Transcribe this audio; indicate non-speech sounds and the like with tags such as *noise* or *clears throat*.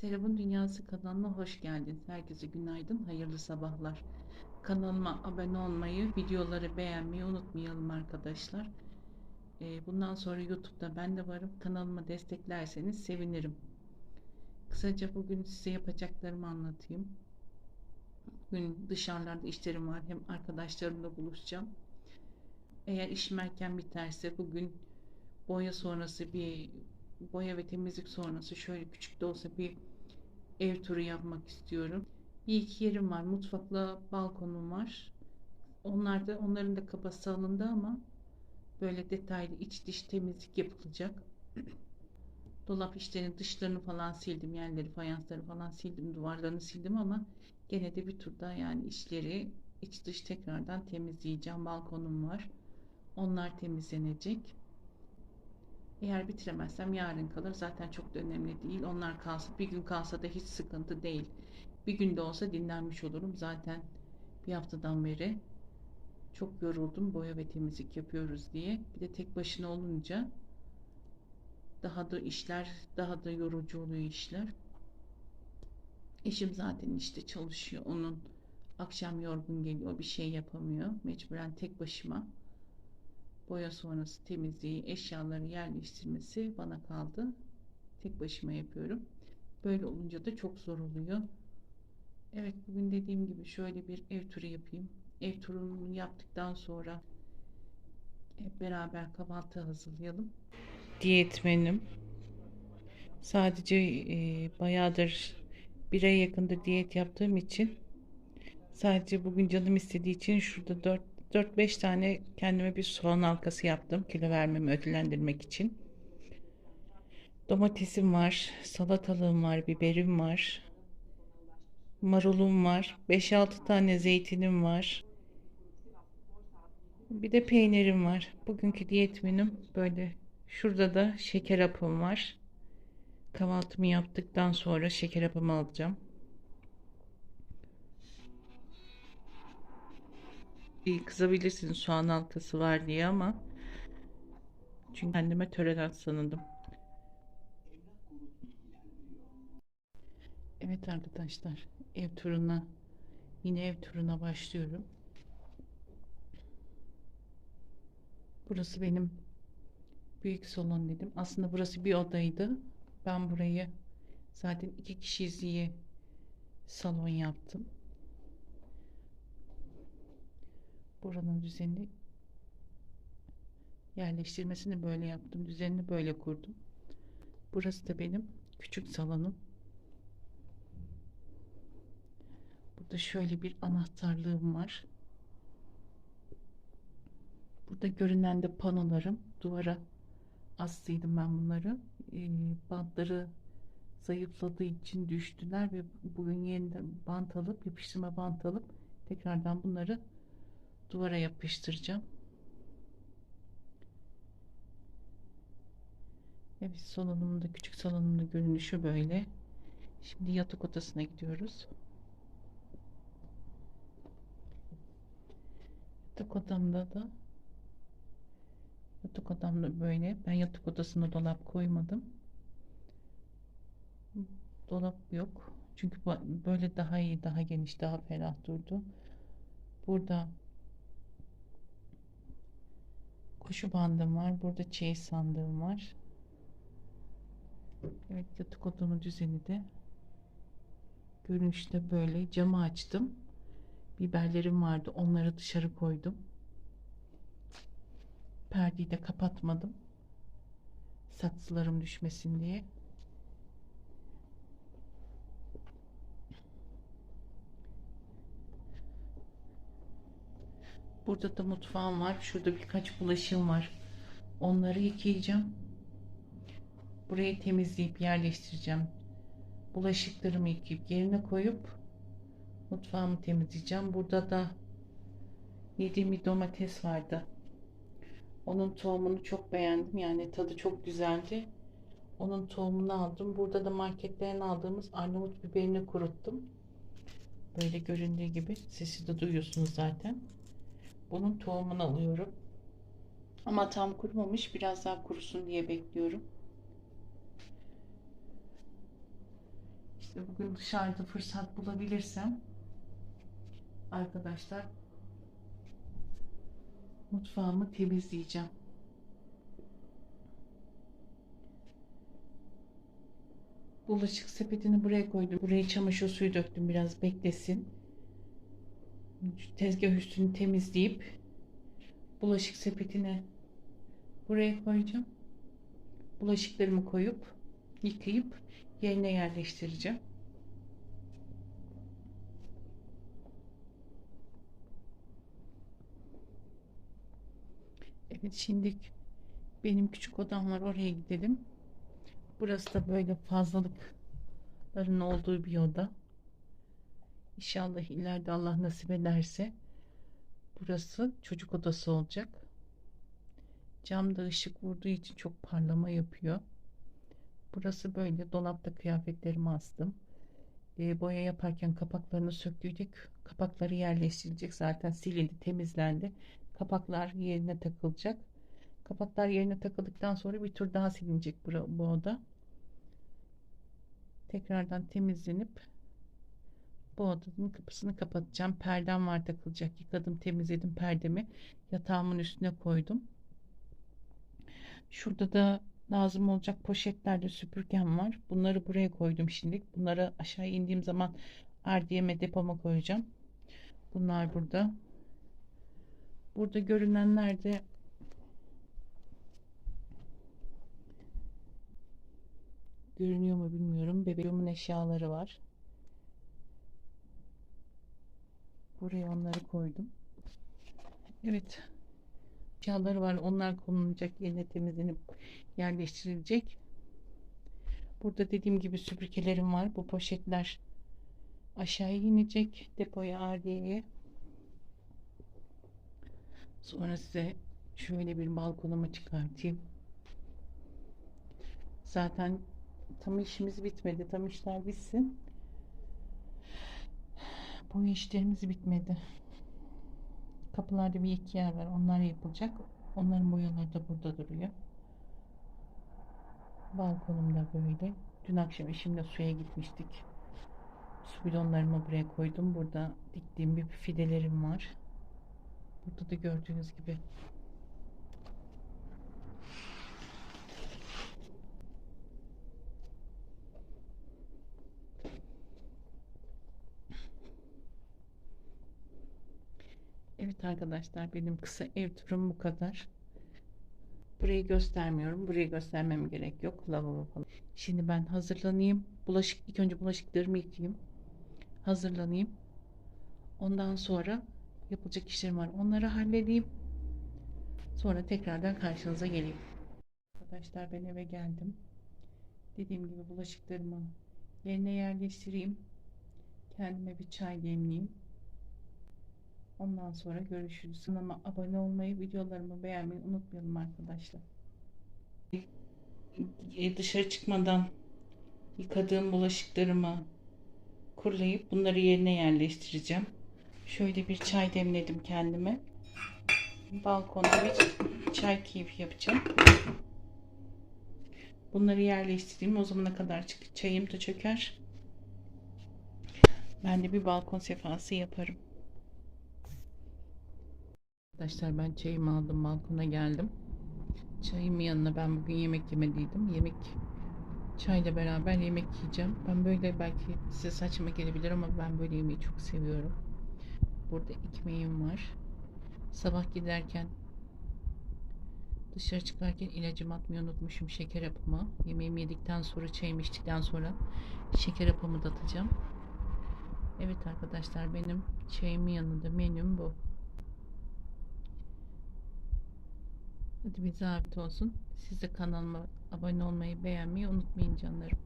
Serap'ın Dünyası kanalına hoş geldin. Herkese günaydın, hayırlı sabahlar. Kanalıma abone olmayı, videoları beğenmeyi unutmayalım arkadaşlar. Ee, bundan sonra YouTube'da ben de varım. Kanalıma desteklerseniz sevinirim. Kısaca bugün size yapacaklarımı anlatayım. Bugün dışarılarda işlerim var. Hem arkadaşlarımla buluşacağım. Eğer işim erken biterse bugün boya sonrası bir boya ve temizlik sonrası şöyle küçük de olsa bir ev turu yapmak istiyorum. Bir iki yerim var. Mutfakla balkonum var. Onlar da onların da kapası alındı ama böyle detaylı iç dış temizlik yapılacak. *clears throat* Dolap işlerini dışlarını falan sildim. Yerleri, fayansları falan sildim. Duvarlarını sildim ama gene de bir turda yani içleri iç dış tekrardan temizleyeceğim. Balkonum var. Onlar temizlenecek. Eğer bitiremezsem yarın kalır. Zaten çok da önemli değil. Onlar kalsın. Bir gün kalsa da hiç sıkıntı değil. Bir günde olsa dinlenmiş olurum. Zaten bir haftadan beri çok yoruldum. Boya ve temizlik yapıyoruz diye. Bir de tek başına olunca daha da işler daha da yorucu oluyor işler. Eşim zaten işte çalışıyor. Onun akşam yorgun geliyor. Bir şey yapamıyor. Mecburen tek başıma boya sonrası temizliği, eşyaları yerleştirmesi bana kaldı. Tek başıma yapıyorum. Böyle olunca da çok zor oluyor. Evet bugün dediğim gibi şöyle bir ev turu yapayım. Ev turunu yaptıktan sonra hep beraber kahvaltı hazırlayalım. Diyet menüm. Sadece e, bayağıdır bir ay yakında diyet yaptığım için sadece bugün canım istediği için şurada 4 4-5 tane kendime bir soğan halkası yaptım. Kilo vermemi ödüllendirmek için. Domatesim var, salatalığım var, biberim var. Marulum var. 5-6 tane zeytinim var. Bir de peynirim var. Bugünkü diyet menüm böyle. Şurada da şeker hapım var. Kahvaltımı yaptıktan sonra şeker hapımı alacağım. Bir kızabilirsiniz soğan halkası var diye ama çünkü kendime tölerans sanırdım. Evet arkadaşlar ev turuna yine ev turuna başlıyorum. Burası benim büyük salon dedim. Aslında burası bir odaydı. Ben burayı zaten iki kişiyiz diye salon yaptım. Buranın düzenini yerleştirmesini böyle yaptım. Düzenini böyle kurdum. Burası da benim küçük salonum. Burada şöyle bir anahtarlığım var. Burada görünen de panolarım. Duvara astıydım ben bunları. E, bantları zayıfladığı için düştüler ve bugün yeniden bant alıp yapıştırma bant alıp tekrardan bunları duvara yapıştıracağım. Evet salonumda küçük salonumda görünüşü böyle. Şimdi yatak odasına gidiyoruz. Yatak odamda da yatak odamda böyle. Ben yatak odasına dolap koymadım. Dolap yok. Çünkü böyle daha iyi, daha geniş, daha ferah durdu. Burada kuşu bandım var. Burada çeyiz sandığım var. Evet yatak odamın düzeni de görünüşte böyle camı açtım. Biberlerim vardı. Onları dışarı koydum. Perdeyi de kapatmadım. Saksılarım düşmesin diye. Burada da mutfağım var. Şurada birkaç bulaşığım var. Onları yıkayacağım. Burayı temizleyip yerleştireceğim. Bulaşıklarımı yıkayıp yerine koyup mutfağımı temizleyeceğim. Burada da yediğim bir domates vardı. Onun tohumunu çok beğendim. Yani tadı çok güzeldi. Onun tohumunu aldım. Burada da marketlerin aldığımız Arnavut biberini kuruttum. Böyle göründüğü gibi. Sesi de duyuyorsunuz zaten. Bunun tohumunu alıyorum. Ama tam kurumamış. Biraz daha kurusun diye bekliyorum. İşte bugün dışarıda fırsat bulabilirsem arkadaşlar mutfağımı temizleyeceğim. Bulaşık sepetini buraya koydum. Buraya çamaşır suyu döktüm biraz beklesin. Tezgah üstünü temizleyip bulaşık sepetine buraya koyacağım. Bulaşıklarımı koyup yıkayıp yerine yerleştireceğim. Evet şimdi benim küçük odam var oraya gidelim. Burası da böyle fazlalıkların olduğu bir oda. İnşallah ileride Allah nasip ederse burası çocuk odası olacak. Camda ışık vurduğu için çok parlama yapıyor. Burası böyle dolapta kıyafetlerimi astım. E, boya yaparken kapaklarını söktüydük. Kapakları yerleştirilecek. Zaten silindi, temizlendi. Kapaklar yerine takılacak. Kapaklar yerine takıldıktan sonra bir tur daha silinecek bu, bu oda. Tekrardan temizlenip bu odanın kapısını kapatacağım. Perdem var takılacak. Yıkadım, temizledim perdemi. Yatağımın üstüne koydum. Şurada da lazım olacak poşetlerde süpürgem var. Bunları buraya koydum şimdilik. Bunları aşağı indiğim zaman ardiyeme depoma koyacağım. Bunlar burada. Burada görünenler de görünüyor mu bilmiyorum. Bebeğimin eşyaları var. Buraya onları koydum. Evet. Eşyaları var. Onlar konulacak. Yerine temizlenip yerleştirilecek. Burada dediğim gibi süpürgelerim var. Bu poşetler aşağıya inecek. Depoya, ardiyeye. Sonra size şöyle bir balkonuma çıkartayım. Zaten tam işimiz bitmedi. Tam işler bitsin. Bu işlerimiz bitmedi. Kapılarda bir iki yer var. Onlar yapılacak. Onların boyaları da burada duruyor. Balkonum da böyle. Dün akşam eşimle suya gitmiştik. Su bidonlarımı buraya koydum. Burada diktiğim bir fidelerim var. Burada da gördüğünüz gibi Evet arkadaşlar benim kısa ev turum bu kadar. Burayı göstermiyorum. Burayı göstermem gerek yok. Lavabo falan. Şimdi ben hazırlanayım. Bulaşık ilk önce bulaşıklarımı yıkayayım. Hazırlanayım. Ondan sonra yapılacak işlerim var. Onları halledeyim. Sonra tekrardan karşınıza geleyim. Arkadaşlar ben eve geldim. Dediğim gibi bulaşıklarımı yerine yerleştireyim. Kendime bir çay demleyeyim. Ondan sonra görüşürüz. Kanalıma abone olmayı, videolarımı beğenmeyi unutmayalım arkadaşlar. E, dışarı çıkmadan yıkadığım bulaşıklarımı kurulayıp bunları yerine yerleştireceğim. Şöyle bir çay demledim kendime. Balkonda bir çay keyfi yapacağım. Bunları yerleştireyim. O zamana kadar çayım da çöker. Ben de bir balkon sefası yaparım. Arkadaşlar ben çayımı aldım balkona geldim. Çayımın yanına ben bugün yemek yemediydim. Yemek çayla beraber yemek yiyeceğim. Ben böyle belki size saçma gelebilir ama ben böyle yemeği çok seviyorum. Burada ekmeğim var. Sabah giderken dışarı çıkarken ilacımı atmayı unutmuşum şeker hapımı. Yemeğimi yedikten sonra çayımı içtikten sonra şeker hapımı da atacağım. Evet arkadaşlar benim çayımın yanında menüm bu. Hadi bize afiyet olsun. Siz de kanalıma abone olmayı, beğenmeyi unutmayın canlarım.